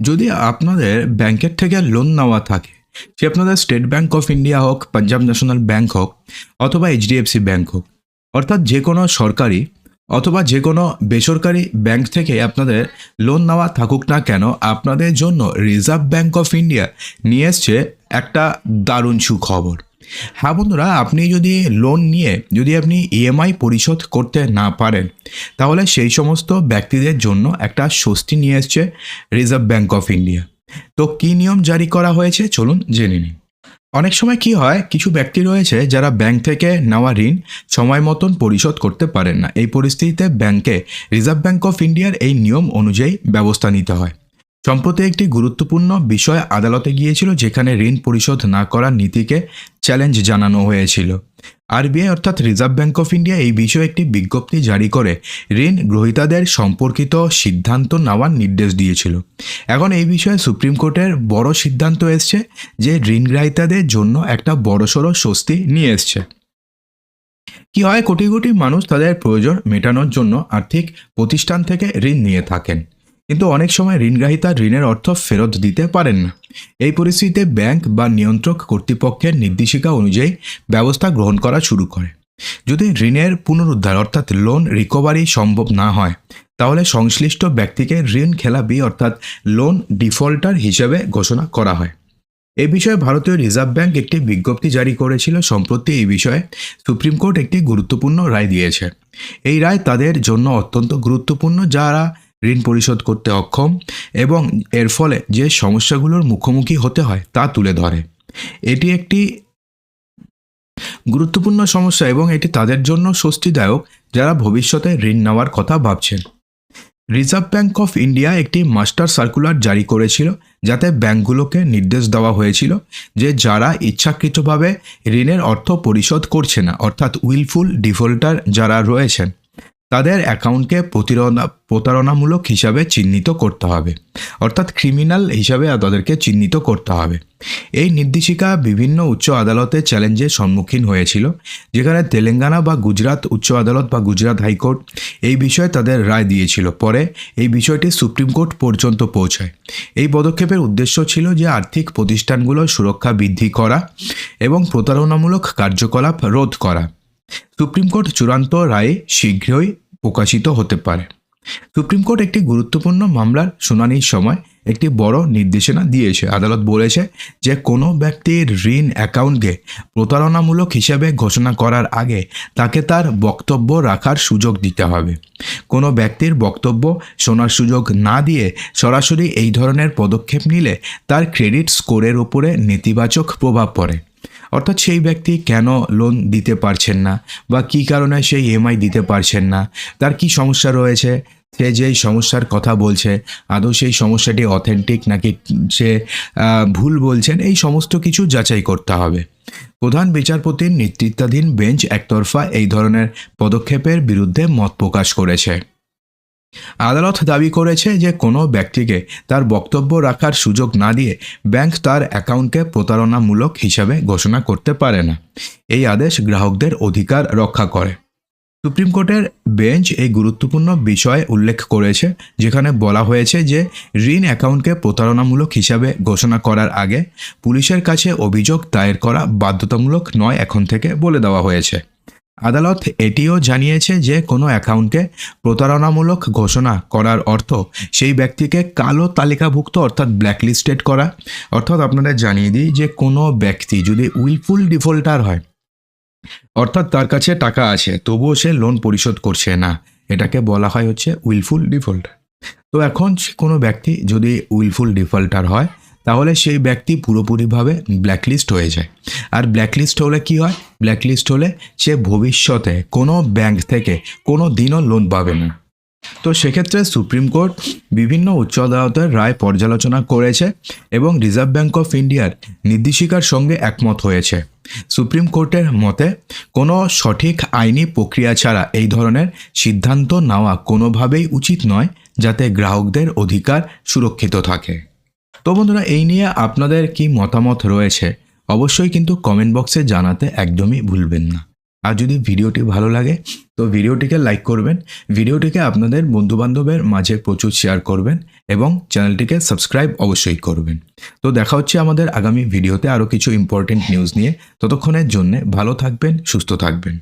যদি আপনাদের ব্যাংকের থেকে লোন নেওয়া থাকে, সে আপনাদের স্টেট ব্যাংক অফ ইন্ডিয়া হোক পাঞ্জাব ন্যাশনাল ব্যাংক হোক, অথবা এইচডিএফসি ব্যাংক হোক, অর্থাৎ যে কোনো সরকারি অথবা যে কোনো বেসরকারি ব্যাংক থেকে আপনাদের লোন নেওয়া থাকুক না কেন, আপনাদের জন্য রিজার্ভ ব্যাংক অফ ইন্ডিয়া নিয়ে এসছে একটা দারুণ সুখবর। হ্যাঁ বন্ধুরা, আপনি যদি লোন নিয়ে যদি আপনি ইএমআই পরিশোধ করতে না পারেন, তাহলে সেই সমস্ত ব্যক্তিদের জন্য একটা স্বস্তি নিয়ে এসছে রিজার্ভ ব্যাঙ্ক অফ ইন্ডিয়া তো কী নিয়ম জারি করা হয়েছে চলুন জেনে নিন অনেক সময় কি হয়, কিছু ব্যক্তি রয়েছে যারা ব্যাংক থেকে নেওয়া ঋণ সময় মতন পরিশোধ করতে পারেন না। এই পরিস্থিতিতে ব্যাংকে রিজার্ভ ব্যাঙ্ক অফ ইন্ডিয়ার এই নিয়ম অনুযায়ী ব্যবস্থা নিতে হয়। সম্প্রতি একটি গুরুত্বপূর্ণ বিষয় আদালতে গিয়েছিল যেখানে ঋণ পরিশোধ না করার নীতিকে চ্যালেঞ্জ জানানো হয়েছিল। আরবিআই অর্থাৎ রিজার্ভ ব্যাঙ্ক অফ ইন্ডিয়া এই বিষয়ে একটি বিজ্ঞপ্তি জারি করে ঋণ গ্রহীতাদের সম্পর্কিত সিদ্ধান্ত নেওয়ার নির্দেশ দিয়েছিল। এখন এই বিষয়ে সুপ্রিম কোর্টের বড় সিদ্ধান্ত এসছে যে ঋণ গ্রহীতাদের জন্য একটা বড়সড় স্বস্তি নিয়ে এসছে। কি হয়, কোটি কোটি মানুষ তাদের প্রয়োজন মেটানোর জন্য আর্থিক প্রতিষ্ঠান থেকে ঋণ নিয়ে থাকেন। কিন্তু অনেক সময় ঋণগ্রাহিতা ঋণের অর্থ ফেরত দিতে পারেন না। এই পরিস্থিতিতে ব্যাংক বা নিয়ন্ত্রক কর্তৃপক্ষের নির্দেশিকা অনুযায়ী ব্যবস্থা গ্রহণ করা শুরু করে। যদি ঋণের পুনরুদ্ধার অর্থাৎ লোন রিকভারি সম্ভব না হয়, তাহলে সংশ্লিষ্ট ব্যক্তিকে ঋণ খেলাপি অর্থাৎ লোন ডিফল্টার হিসেবে ঘোষণা করা হয়। এ বিষয়ে ভারতীয় রিজার্ভ ব্যাংক একটি বিজ্ঞপ্তি জারি করেছিল। সম্প্রতি এই বিষয়ে সুপ্রিম কোর্ট একটি গুরুত্বপূর্ণ রায় দিয়েছে। এই রায় তাদের জন্য অত্যন্ত গুরুত্বপূর্ণ। যারা ঋণ পরিশোধ করতে অক্ষম এবং এর ফলে যে সমস্যাগুলোর মুখোমুখি হতে হয় তা তুলে ধরে। এটি একটি গুরুত্বপূর্ণ সমস্যা এবং এটি তাদের জন্য স্বস্তিদায়ক যারা ভবিষ্যতে ঋণ নেওয়ার কথা ভাবছেন। রিজার্ভ ব্যাঙ্ক অফ ইন্ডিয়া একটি মাস্টার সার্কুলার জারি করেছিল যাতে ব্যাংকগুলোকে নির্দেশ দেওয়া হয়েছিল যে যারা ইচ্ছাকৃতভাবে ঋণের অর্থ পরিশোধ করছে না, অর্থাৎ উইলফুল ডিফল্টার যারা রয়েছেন তাদের অ্যাকাউন্টকে প্রতিরণা, প্রতারণামূলক হিসাবে চিহ্নিত করতে হবে। অর্থাৎ ক্রিমিনাল হিসাবে তাদেরকে চিহ্নিত করতে হবে। এই নির্দেশিকা বিভিন্ন উচ্চ আদালতে চ্যালেঞ্জের সম্মুখীন হয়েছিল, যেখানে তেলেঙ্গানা বা গুজরাট উচ্চ আদালত বা গুজরাট হাইকোর্ট এই বিষয়ে তাদের রায় দিয়েছিল। পরে এই বিষয়টি সুপ্রিম কোর্ট পর্যন্ত পৌঁছায়। এই পদক্ষেপের উদ্দেশ্য ছিল যে আর্থিক প্রতিষ্ঠানগুলোর সুরক্ষা বৃদ্ধি করা এবং প্রতারণামূলক কার্যকলাপ রোধ করা। সুপ্রিম কোর্ট চূড়ান্ত রায়ে শীঘ্রই প্রকাশিত হতে পারে। সুপ্রিম কোর্ট একটি গুরুত্বপূর্ণ মামলার শুনানির সময় একটি বড় নির্দেশনা দিয়েছে। আদালত বলেছে যে কোনো ব্যক্তির ঋণ অ্যাকাউন্টকে প্রতারণামূলক হিসাবে ঘোষণা করার আগে তাকে তার বক্তব্য রাখার সুযোগ দিতে হবে। কোনো ব্যক্তির বক্তব্য শোনার সুযোগ না দিয়ে সরাসরি এই ধরনের পদক্ষেপ নিলে তার ক্রেডিট স্কোরের উপরে নেতিবাচক প্রভাব পড়ে। অর্থাৎ সেই ব্যক্তি কেন লোন দিতে পারছেন না বা কী কারণে সেই ইএমআই দিতে পারছেন না? তার কি সমস্যা রয়েছে? সে যেই সমস্যার কথা বলছে, আদৌ সেই সমস্যাটি অথেন্টিক নাকি সে ভুল বলছেন, এই সমস্ত কিছু যাচাই করতে হবে। প্রধান বিচারপতির নেতৃত্বাধীন বেঞ্চ একতরফা এই ধরনের পদক্ষেপের বিরুদ্ধে মত প্রকাশ করেছে। আদালত দাবি করেছে যে কোনো ব্যক্তিকে তার বক্তব্য রাখার সুযোগ না দিয়ে ব্যাংক তার অ্যাকাউন্টকে প্রতারণামূলক হিসাবে ঘোষণা করতে পারে না। এই আদেশ গ্রাহকদের অধিকার রক্ষা করে। সুপ্রিম কোর্টের বেঞ্চ এই গুরুত্বপূর্ণ বিষয়ে উল্লেখ করেছে, যেখানে বলা হয়েছে যে ঋণ অ্যাকাউন্টকে প্রতারণামূলক হিসাবে ঘোষণা করার আগে পুলিশের কাছে অভিযোগ দায়ের করা বাধ্যতামূলক নয় এখন থেকে বলে দেওয়া হয়েছে। আদালত এটিও জানিয়েছে যে কোনো অ্যাকাউন্টে প্রতারণামূলক ঘোষণা করার অর্থ সেই ব্যক্তিকে কালো তালিকাভুক্ত অর্থাৎ ব্ল্যাকলিস্টেড করা। অর্থাৎ আপনাদের জানিয়ে দিই যে কোনো ব্যক্তি যদি উইলফুল ডিফল্টার হয়, অর্থাৎ তার কাছে টাকা আছে, তবুও সে লোন পরিশোধ করছে না। এটাকে বলা হয় হচ্ছে উইলফুল ডিফল্টার। তো এখন কোনো ব্যক্তি যদি উইলফুল ডিফল্টার হয় তাহলে সেই ব্যক্তি পুরোপুরিভাবে ব্ল্যাকলিস্ট হয়ে যায়। আর ব্ল্যাকলিস্ট হলে কি হয়? ব্ল্যাকলিস্ট হলে সে ভবিষ্যতে কোনো ব্যাংক থেকে কোনো দিনও লোন পাবে না। তো সেক্ষেত্রে সুপ্রিম কোর্ট বিভিন্ন উচ্চ আদালতের রায় পর্যালোচনা করেছে এবং রিজার্ভ ব্যাঙ্ক অফ ইন্ডিয়ার নির্দেশিকার সঙ্গে একমত হয়েছে। সুপ্রিম কোর্টের মতে, কোনো সঠিক আইনি প্রক্রিয়া ছাড়া এই ধরনের সিদ্ধান্ত নেওয়া কোনোভাবেই উচিত নয়, যাতে গ্রাহকদের অধিকার সুরক্ষিত থাকে। তো বন্ধুরা, এই নিয়ে আপনাদের কি মতামত রয়েছে অবশ্যই কিন্তু কমেন্ট বক্সে জানাতে একদমই ভুলবেন না। আর যদি ভিডিওটি ভালো লাগে, তো ভিডিওটিকে লাইক করবেন, ভিডিওটিকে আপনাদের বন্ধুবান্ধবের মাঝে প্রচুর শেয়ার করবেন এবং চ্যানেলটিকে সাবস্ক্রাইব অবশ্যই করবেন। তো দেখা হচ্ছে আমাদের আগামী ভিডিওতে আরও কিছু ইম্পর্টেন্ট নিউজ নিয়ে। ততক্ষণের জন্যে ভালো থাকবেন, সুস্থ থাকবেন।